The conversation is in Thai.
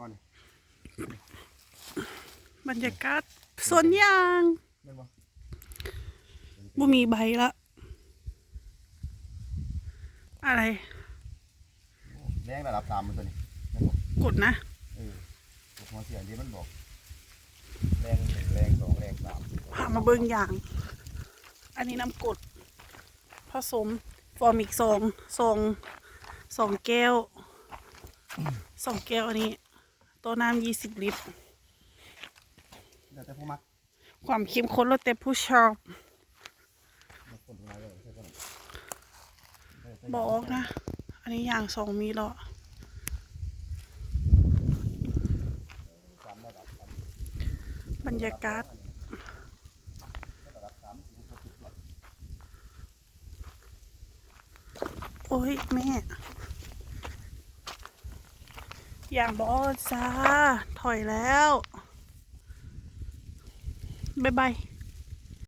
อ่อนบรรยากาศสวนยางแม่นบ่บ่มีใบละ อะไรแดงระดับสามมันตัวนี้แม่นบ่กดนะ เออหัวเสียงดีมันบอก แรงหนึ่งแรงสองแรงสามพามาเบิ่งอย่าง อันนี้น้ำกรดผสมฟอร์มอีกสองสองสองแก้วสองแก้วอันนี้ ตัวน้ำยี่สิบลิตร เดี๋ยวแต่ผู้มักความเข้มข้นแล้วแต่ผู้ชอบมาคนตรงไหนเลยใช่ก่อนบอกนะ อันนี้อย่างสองมีแล้วสามระดับสามบรรยากาศระดับสามถึงหกสิบหลอดโอ้ย แม่ อย่างบอกจ้าถอยแล้ว บ๊ายบาย